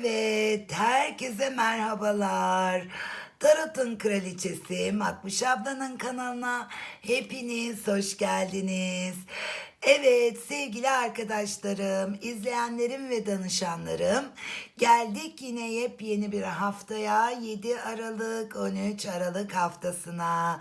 Evet, herkese merhabalar. Tarot'un kraliçesi Makbuş ablanın kanalına hepiniz hoş geldiniz. Evet sevgili arkadaşlarım, izleyenlerim ve danışanlarım geldik yine yepyeni bir haftaya 7 Aralık 13 Aralık haftasına.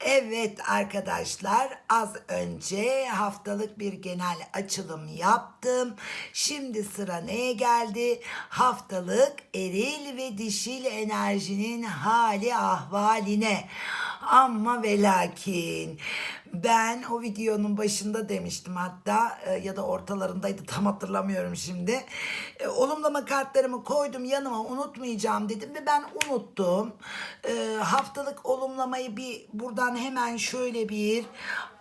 Evet arkadaşlar az önce haftalık bir genel açılım yaptım. Şimdi sıra neye geldi? Haftalık eril ve dişil enerjinin hali ahvaline. Ama ve lakin ben o videonun başında demiştim hatta e, ya da ortalarındaydı tam hatırlamıyorum şimdi. E, olumlama kartlarımı koydum yanıma unutmayacağım dedim ve ben unuttum. E, haftalık olumlamayı bir buradan hemen şöyle bir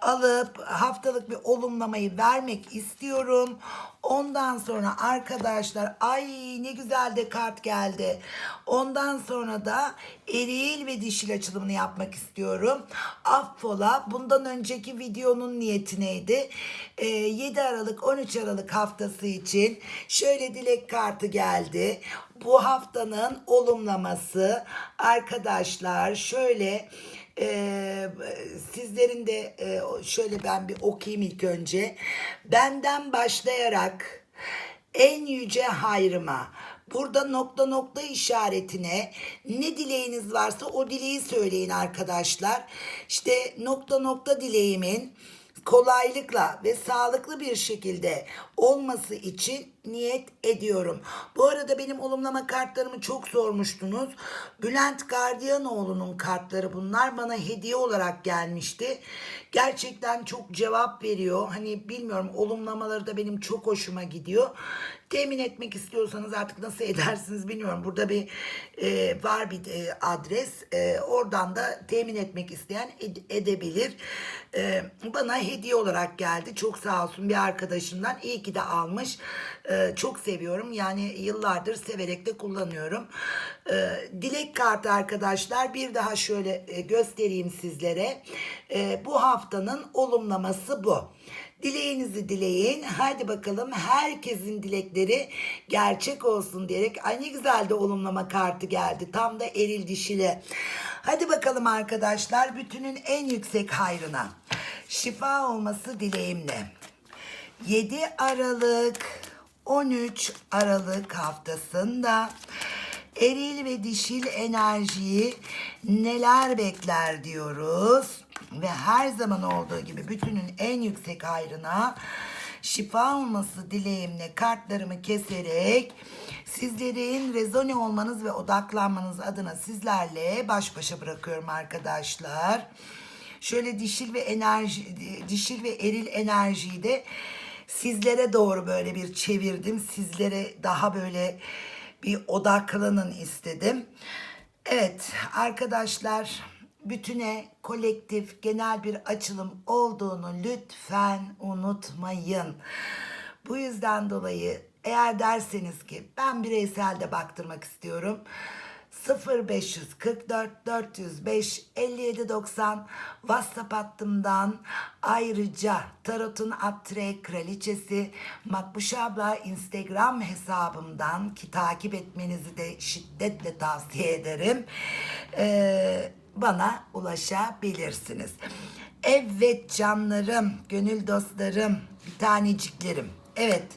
alıp haftalık bir olumlamayı vermek istiyorum. Ondan sonra arkadaşlar ay ne güzel de kart geldi. Ondan sonra da eril ve dişil açılımını yapmak istiyorum. Affola bundan önceki videonun niyeti neydi? Ee, 7 Aralık 13 Aralık haftası için şöyle dilek kartı geldi. Bu haftanın olumlaması arkadaşlar şöyle ee, sizlerin de e, şöyle ben bir okuyayım ilk önce. Benden başlayarak en yüce hayrıma burada nokta nokta işaretine ne dileğiniz varsa o dileği söyleyin arkadaşlar. İşte nokta nokta dileğimin kolaylıkla ve sağlıklı bir şekilde olması için niyet ediyorum. Bu arada benim olumlama kartlarımı çok sormuştunuz. Bülent Gardiyanoğlu'nun kartları bunlar bana hediye olarak gelmişti. Gerçekten çok cevap veriyor. Hani bilmiyorum olumlamaları da benim çok hoşuma gidiyor. Temin etmek istiyorsanız artık nasıl edersiniz bilmiyorum. Burada bir e, var bir e, adres. E, oradan da temin etmek isteyen ed- edebilir. E, bana hediye olarak geldi. Çok sağ olsun bir arkadaşımdan. İyi ki de almış. E, çok seviyorum. Yani yıllardır severek de kullanıyorum. E, dilek kartı arkadaşlar. Bir daha şöyle e, göstereyim sizlere. Bu haftanın olumlaması bu. Dileğinizi dileyin. Hadi bakalım herkesin dilekleri gerçek olsun diyerek. Ay ne güzel de olumlama kartı geldi. Tam da eril dişili. Hadi bakalım arkadaşlar bütünün en yüksek hayrına. Şifa olması dileğimle. 7 Aralık 13 Aralık haftasında eril ve dişil enerjiyi neler bekler diyoruz. Ve her zaman olduğu gibi bütünün en yüksek hayrına şifa olması dileğimle kartlarımı keserek sizlerin rezone olmanız ve odaklanmanız adına sizlerle baş başa bırakıyorum arkadaşlar. Şöyle dişil ve enerji dişil ve eril enerjiyi de sizlere doğru böyle bir çevirdim. Sizlere daha böyle bir odaklanın istedim. Evet arkadaşlar bütüne kolektif genel bir açılım olduğunu lütfen unutmayın. Bu yüzden dolayı eğer derseniz ki ben bireysel de baktırmak istiyorum. 0544 405 5790 WhatsApp hattımdan ayrıca Tarot'un Atre Kraliçesi Makbuş abla Instagram hesabımdan ki takip etmenizi de şiddetle tavsiye ederim. Ee, bana ulaşabilirsiniz. Evet canlarım, gönül dostlarım, bir taneciklerim. Evet,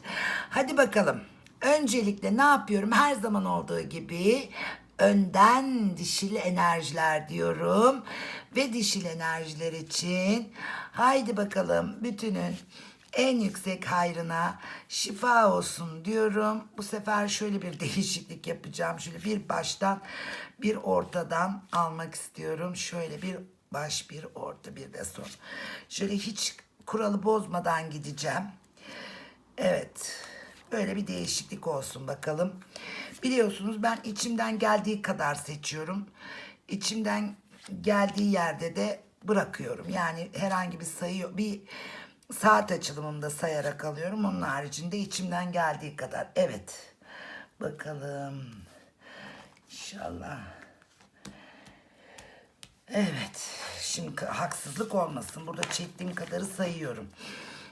hadi bakalım. Öncelikle ne yapıyorum? Her zaman olduğu gibi önden dişil enerjiler diyorum. Ve dişil enerjiler için haydi bakalım bütünün en yüksek hayrına şifa olsun diyorum. Bu sefer şöyle bir değişiklik yapacağım. Şöyle bir baştan bir ortadan almak istiyorum. Şöyle bir baş bir orta bir de son. Şöyle hiç kuralı bozmadan gideceğim. Evet. Böyle bir değişiklik olsun bakalım. Biliyorsunuz ben içimden geldiği kadar seçiyorum. İçimden geldiği yerde de bırakıyorum. Yani herhangi bir sayı bir saat açılımında sayarak alıyorum. Onun haricinde içimden geldiği kadar. Evet. Bakalım. İnşallah. Evet. Şimdi haksızlık olmasın. Burada çektiğim kadarı sayıyorum.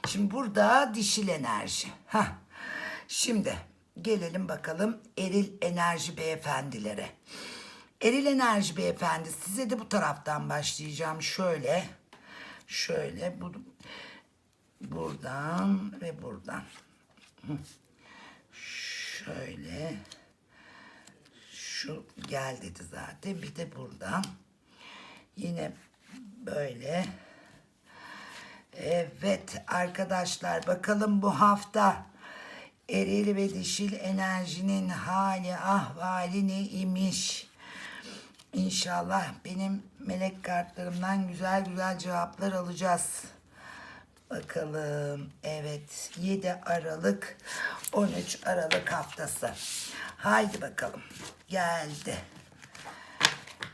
Şimdi burada dişil enerji. Hah. Şimdi gelelim bakalım eril enerji beyefendilere. Eril enerji beyefendi size de bu taraftan başlayacağım. Şöyle, şöyle bu buradan ve buradan. Şöyle şu gel dedi zaten. Bir de buradan. Yine böyle. Evet arkadaşlar bakalım bu hafta eril ve dişil enerjinin hali ahvali ne imiş. İnşallah benim melek kartlarımdan güzel güzel cevaplar alacağız. Bakalım. Evet. 7 Aralık 13 Aralık haftası. Haydi bakalım. Geldi.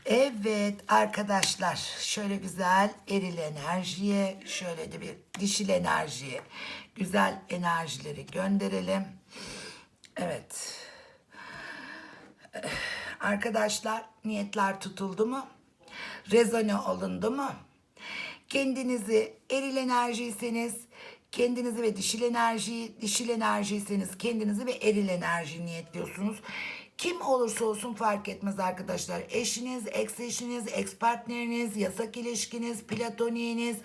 Evet arkadaşlar şöyle güzel eril enerjiye şöyle de bir dişil enerjiye güzel enerjileri gönderelim. Evet. Arkadaşlar niyetler tutuldu mu? Rezone olundu mu? Kendinizi eril enerjiyseniz kendinizi ve dişil enerjiyi, dişil enerjiyseniz kendinizi ve eril enerji niyetliyorsunuz. Kim olursa olsun fark etmez arkadaşlar. Eşiniz, ex eşiniz, ex partneriniz, yasak ilişkiniz, platoniğiniz,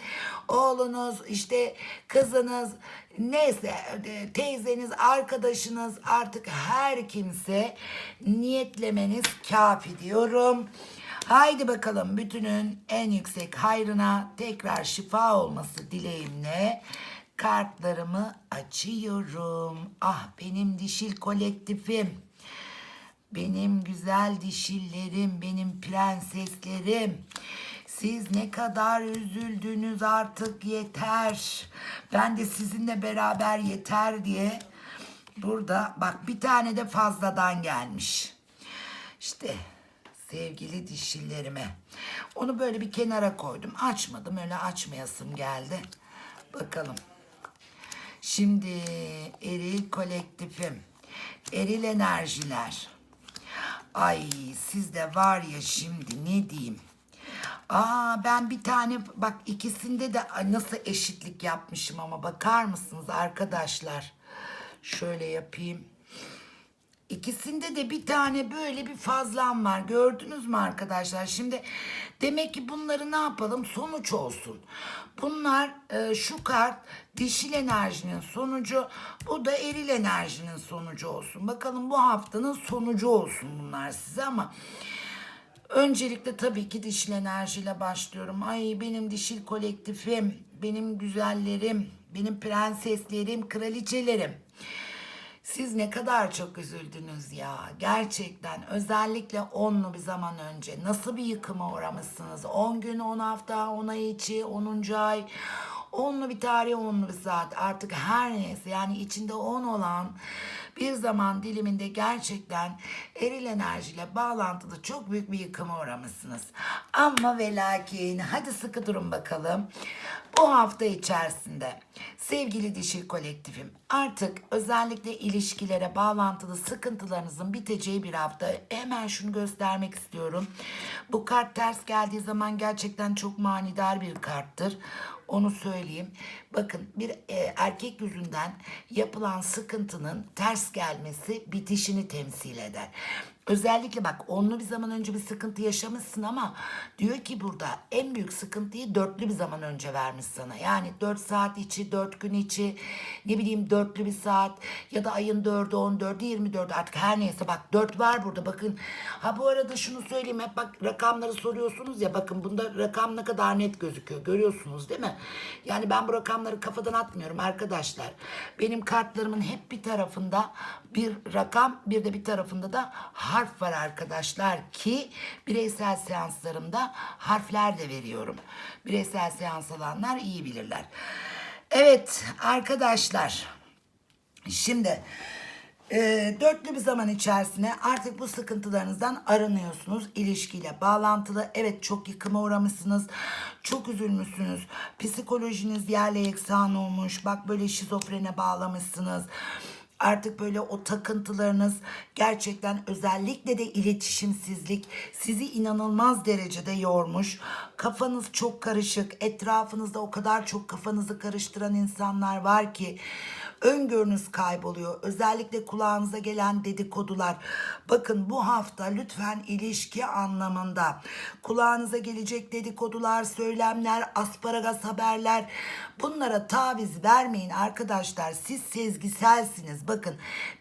oğlunuz, işte kızınız, neyse e, teyzeniz, arkadaşınız artık her kimse niyetlemeniz kafi diyorum. Haydi bakalım bütünün en yüksek hayrına tekrar şifa olması dileğimle kartlarımı açıyorum. Ah benim dişil kolektifim. Benim güzel dişillerim, benim prenseslerim. Siz ne kadar üzüldünüz artık yeter. Ben de sizinle beraber yeter diye burada bak bir tane de fazladan gelmiş. İşte sevgili dişillerime. Onu böyle bir kenara koydum. Açmadım öyle açmayasım geldi. Bakalım. Şimdi eril kolektifim. Eril enerjiler. Ay sizde var ya şimdi ne diyeyim. Aa ben bir tane bak ikisinde de nasıl eşitlik yapmışım ama bakar mısınız arkadaşlar? Şöyle yapayım. İkisinde de bir tane böyle bir fazlam var. Gördünüz mü arkadaşlar? Şimdi demek ki bunları ne yapalım? Sonuç olsun. Bunlar e, şu kart dişil enerjinin sonucu. Bu da eril enerjinin sonucu olsun. Bakalım bu haftanın sonucu olsun bunlar size ama... Öncelikle tabii ki dişil enerjiyle başlıyorum. Ay benim dişil kolektifim, benim güzellerim, benim prenseslerim, kraliçelerim. Siz ne kadar çok üzüldünüz ya. Gerçekten özellikle onlu bir zaman önce nasıl bir yıkıma uğramışsınız. 10 gün, 10 hafta, 10 ay içi, 10. ay. Onlu bir tarih, onlu bir saat. Artık her neyse yani içinde 10 olan bir zaman diliminde gerçekten eril enerjiyle bağlantılı çok büyük bir yıkıma uğramışsınız. Ama ve lakin hadi sıkı durun bakalım. Bu hafta içerisinde sevgili dişil kolektifim artık özellikle ilişkilere bağlantılı sıkıntılarınızın biteceği bir hafta. Hemen şunu göstermek istiyorum. Bu kart ters geldiği zaman gerçekten çok manidar bir karttır. Onu söyleyeyim. Bakın bir e, erkek yüzünden yapılan sıkıntının ters gelmesi bitişini temsil eder. Özellikle bak onlu bir zaman önce bir sıkıntı yaşamışsın ama diyor ki burada en büyük sıkıntıyı dörtlü bir zaman önce vermiş sana. Yani dört saat içi, dört gün içi, ne bileyim dörtlü bir saat ya da ayın dördü, on dördü, yirmi dördü artık her neyse bak dört var burada bakın. Ha bu arada şunu söyleyeyim hep bak rakamları soruyorsunuz ya bakın bunda rakam ne kadar net gözüküyor görüyorsunuz değil mi? Yani ben bu rakamları kafadan atmıyorum arkadaşlar. Benim kartlarımın hep bir tarafında bir rakam bir de bir tarafında da harf var arkadaşlar ki bireysel seanslarımda harfler de veriyorum. Bireysel seans alanlar iyi bilirler. Evet arkadaşlar şimdi e, dörtlü bir zaman içerisinde artık bu sıkıntılarınızdan arınıyorsunuz. İlişkiyle bağlantılı. Evet çok yıkıma uğramışsınız. Çok üzülmüşsünüz. Psikolojiniz yerle yeksan olmuş. Bak böyle şizofrene bağlamışsınız. Artık böyle o takıntılarınız gerçekten özellikle de iletişimsizlik sizi inanılmaz derecede yormuş. Kafanız çok karışık. Etrafınızda o kadar çok kafanızı karıştıran insanlar var ki Öngörünüz kayboluyor. Özellikle kulağınıza gelen dedikodular. Bakın bu hafta lütfen ilişki anlamında kulağınıza gelecek dedikodular, söylemler, asparagas haberler bunlara taviz vermeyin arkadaşlar. Siz sezgiselsiniz. Bakın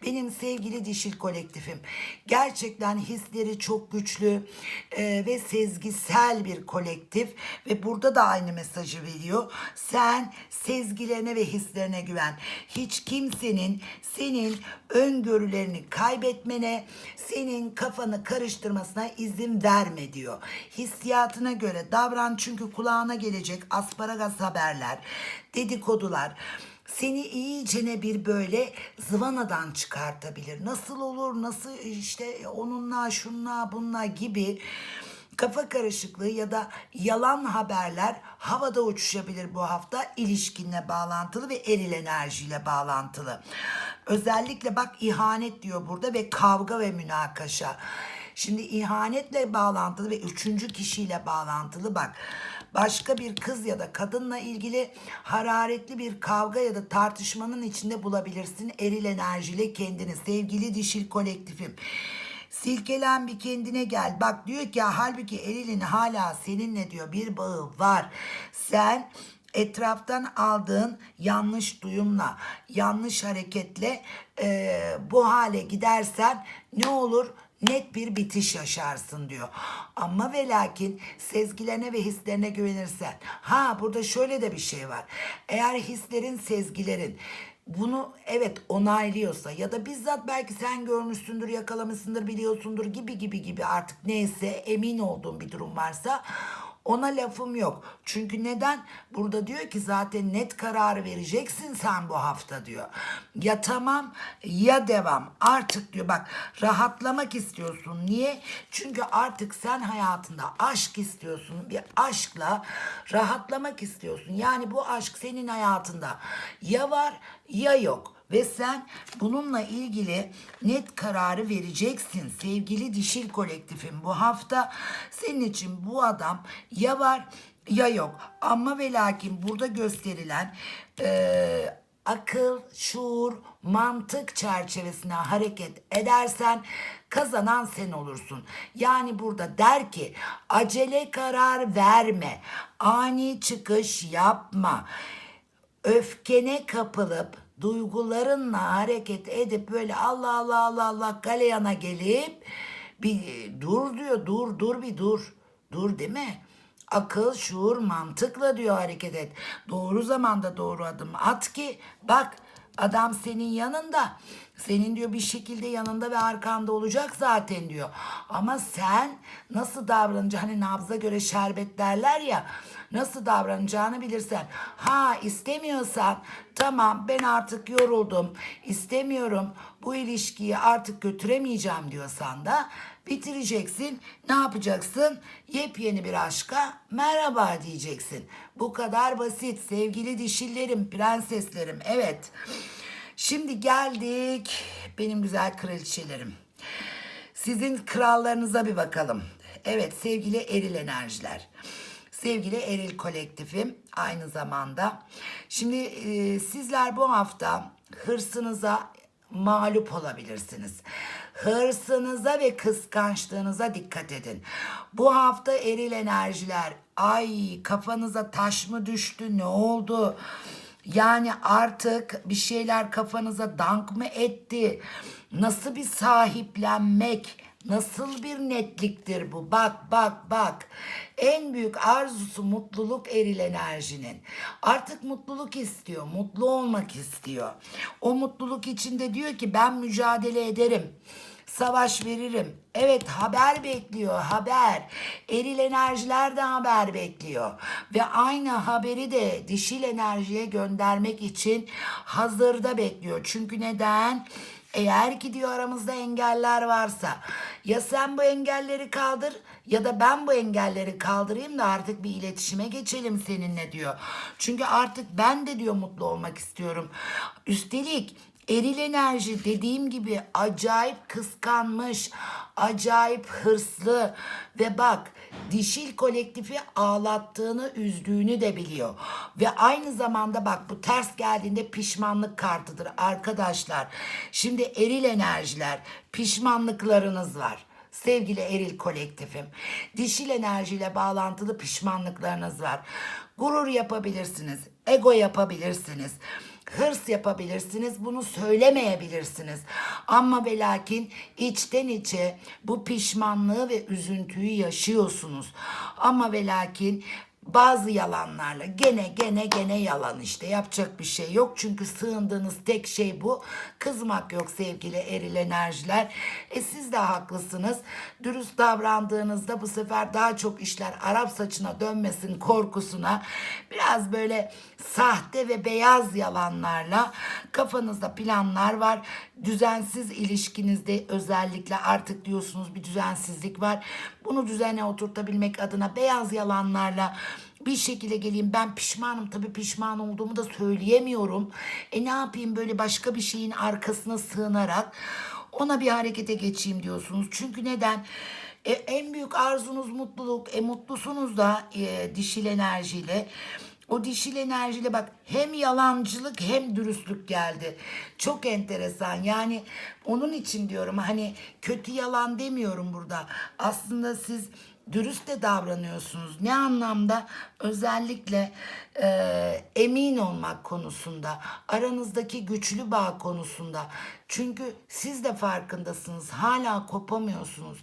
benim sevgili dişil kolektifim gerçekten hisleri çok güçlü e, ve sezgisel bir kolektif ve burada da aynı mesajı veriyor. Sen sezgilerine ve hislerine güven. Hiç kimsenin senin öngörülerini kaybetmene, senin kafanı karıştırmasına izin verme diyor. Hissiyatına göre davran çünkü kulağına gelecek asparagas haberler, dedikodular seni iyicene bir böyle zıvanadan çıkartabilir. Nasıl olur, nasıl işte onunla, şunla, bununla gibi kafa karışıklığı ya da yalan haberler havada uçuşabilir bu hafta ilişkinle bağlantılı ve eril enerjiyle bağlantılı. Özellikle bak ihanet diyor burada ve kavga ve münakaşa. Şimdi ihanetle bağlantılı ve üçüncü kişiyle bağlantılı bak başka bir kız ya da kadınla ilgili hararetli bir kavga ya da tartışmanın içinde bulabilirsin eril enerjiyle kendini sevgili dişil kolektifim. Silkelen bir kendine gel. Bak diyor ki halbuki Eril'in hala seninle diyor bir bağı var. Sen etraftan aldığın yanlış duyumla, yanlış hareketle e, bu hale gidersen ne olur? net bir bitiş yaşarsın diyor. Ama ve lakin sezgilerine ve hislerine güvenirsen. Ha burada şöyle de bir şey var. Eğer hislerin, sezgilerin bunu evet onaylıyorsa ya da bizzat belki sen görmüşsündür, yakalamışsındır, biliyorsundur gibi gibi gibi artık neyse emin olduğun bir durum varsa ona lafım yok. Çünkü neden? Burada diyor ki zaten net kararı vereceksin sen bu hafta diyor. Ya tamam ya devam. Artık diyor bak rahatlamak istiyorsun. Niye? Çünkü artık sen hayatında aşk istiyorsun. Bir aşkla rahatlamak istiyorsun. Yani bu aşk senin hayatında ya var ya yok ve sen bununla ilgili net kararı vereceksin sevgili dişil kolektifim bu hafta. Senin için bu adam ya var ya yok. Ama ve lakin burada gösterilen eee akıl, şuur, mantık çerçevesine hareket edersen kazanan sen olursun. Yani burada der ki acele karar verme, ani çıkış yapma, öfkene kapılıp duygularınla hareket edip böyle Allah Allah Allah Allah galeyana gelip bir dur diyor dur dur bir dur dur değil mi? Akıl, şuur, mantıkla diyor hareket et. Doğru zamanda doğru adım at ki bak adam senin yanında. Senin diyor bir şekilde yanında ve arkanda olacak zaten diyor. Ama sen nasıl davranacaksın? Hani nabza göre şerbet derler ya. Nasıl davranacağını bilirsen. Ha istemiyorsan tamam ben artık yoruldum. istemiyorum bu ilişkiyi artık götüremeyeceğim diyorsan da bitireceksin. Ne yapacaksın? Yepyeni bir aşka merhaba diyeceksin. Bu kadar basit sevgili dişillerim, prenseslerim. Evet. Şimdi geldik benim güzel kraliçelerim. Sizin krallarınıza bir bakalım. Evet sevgili eril enerjiler. Sevgili eril kolektifim aynı zamanda. Şimdi e, sizler bu hafta hırsınıza mağlup olabilirsiniz. Hırsınıza ve kıskançlığınıza dikkat edin. Bu hafta eril enerjiler ay kafanıza taş mı düştü ne oldu? Yani artık bir şeyler kafanıza dank mı etti? Nasıl bir sahiplenmek, nasıl bir netliktir bu? Bak bak bak. En büyük arzusu mutluluk eril enerjinin. Artık mutluluk istiyor, mutlu olmak istiyor. O mutluluk içinde diyor ki ben mücadele ederim savaş veririm. Evet haber bekliyor haber. Eril enerjiler de haber bekliyor. Ve aynı haberi de dişil enerjiye göndermek için hazırda bekliyor. Çünkü neden? Eğer ki diyor aramızda engeller varsa ya sen bu engelleri kaldır ya da ben bu engelleri kaldırayım da artık bir iletişime geçelim seninle diyor. Çünkü artık ben de diyor mutlu olmak istiyorum. Üstelik Eril enerji dediğim gibi acayip kıskanmış, acayip hırslı ve bak dişil kolektifi ağlattığını, üzdüğünü de biliyor. Ve aynı zamanda bak bu ters geldiğinde pişmanlık kartıdır arkadaşlar. Şimdi eril enerjiler, pişmanlıklarınız var. Sevgili eril kolektifim. Dişil enerjiyle bağlantılı pişmanlıklarınız var. Gurur yapabilirsiniz, ego yapabilirsiniz. Hırs yapabilirsiniz, bunu söylemeyebilirsiniz. Ama ve lakin içten içe bu pişmanlığı ve üzüntüyü yaşıyorsunuz. Ama ve lakin bazı yalanlarla gene gene gene yalan işte. Yapacak bir şey yok. Çünkü sığındığınız tek şey bu. Kızmak yok sevgili eril enerjiler. E siz de haklısınız. Dürüst davrandığınızda bu sefer daha çok işler Arap saçına dönmesin korkusuna biraz böyle sahte ve beyaz yalanlarla kafanızda planlar var düzensiz ilişkinizde özellikle artık diyorsunuz bir düzensizlik var bunu düzene oturtabilmek adına beyaz yalanlarla bir şekilde geleyim ben pişmanım tabii pişman olduğumu da söyleyemiyorum. E ne yapayım böyle başka bir şeyin arkasına sığınarak ona bir harekete geçeyim diyorsunuz. Çünkü neden? E, en büyük arzunuz mutluluk. E mutlusunuz da e, dişil enerjiyle. O dişil enerjiyle bak hem yalancılık hem dürüstlük geldi. Çok enteresan. Yani onun için diyorum hani kötü yalan demiyorum burada. Aslında siz dürüst de davranıyorsunuz. Ne anlamda? Özellikle e, emin olmak konusunda, aranızdaki güçlü bağ konusunda. Çünkü siz de farkındasınız. Hala kopamıyorsunuz.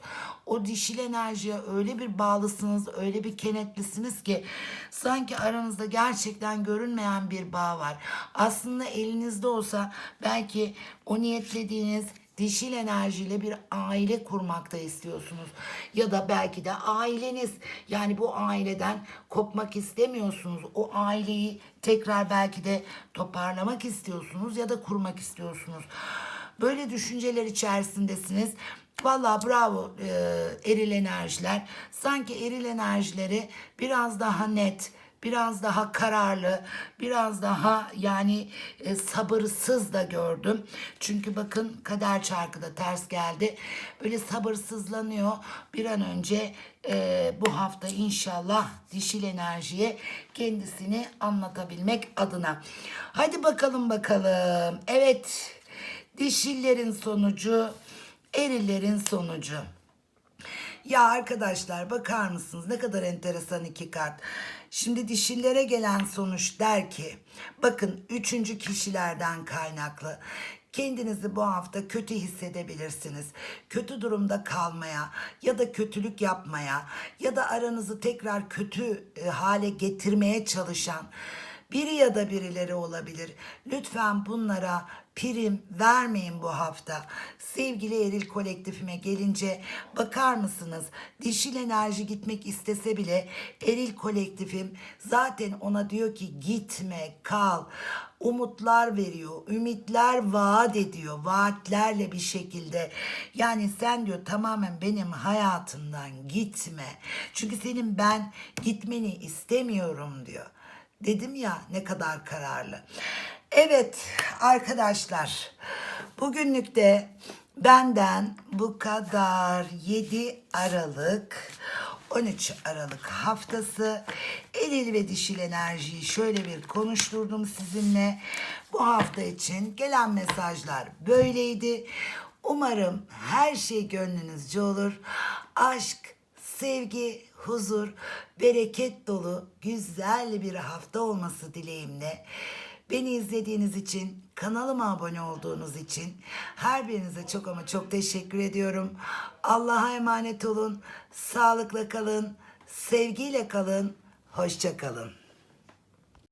O dişil enerjiye öyle bir bağlısınız, öyle bir kenetlisiniz ki sanki aranızda gerçekten görünmeyen bir bağ var. Aslında elinizde olsa belki o niyetlediğiniz dişil enerjiyle bir aile kurmakta istiyorsunuz. Ya da belki de aileniz yani bu aileden kopmak istemiyorsunuz. O aileyi tekrar belki de toparlamak istiyorsunuz ya da kurmak istiyorsunuz. Böyle düşünceler içerisindesiniz. Vallahi bravo e, eril enerjiler. Sanki eril enerjileri biraz daha net, biraz daha kararlı, biraz daha yani e, sabırsız da gördüm. Çünkü bakın kader çarkı da ters geldi. Böyle sabırsızlanıyor. Bir an önce e, bu hafta inşallah dişil enerjiye kendisini anlatabilmek adına. Hadi bakalım bakalım. Evet dişillerin sonucu, erillerin sonucu. Ya arkadaşlar bakar mısınız ne kadar enteresan iki kart. Şimdi dişillere gelen sonuç der ki bakın üçüncü kişilerden kaynaklı. Kendinizi bu hafta kötü hissedebilirsiniz. Kötü durumda kalmaya ya da kötülük yapmaya ya da aranızı tekrar kötü e, hale getirmeye çalışan biri ya da birileri olabilir. Lütfen bunlara prim vermeyin bu hafta. Sevgili eril kolektifime gelince bakar mısınız? Dişil enerji gitmek istese bile eril kolektifim zaten ona diyor ki gitme kal. Umutlar veriyor, ümitler vaat ediyor, vaatlerle bir şekilde. Yani sen diyor tamamen benim hayatımdan gitme. Çünkü senin ben gitmeni istemiyorum diyor. Dedim ya ne kadar kararlı. Evet arkadaşlar bugünlük de benden bu kadar 7 Aralık 13 Aralık haftası eril ve dişil enerjiyi şöyle bir konuşturdum sizinle. Bu hafta için gelen mesajlar böyleydi. Umarım her şey gönlünüzce olur. Aşk, sevgi, huzur, bereket dolu güzel bir hafta olması dileğimle. Beni izlediğiniz için, kanalıma abone olduğunuz için her birinize çok ama çok teşekkür ediyorum. Allah'a emanet olun, sağlıkla kalın, sevgiyle kalın, hoşça kalın.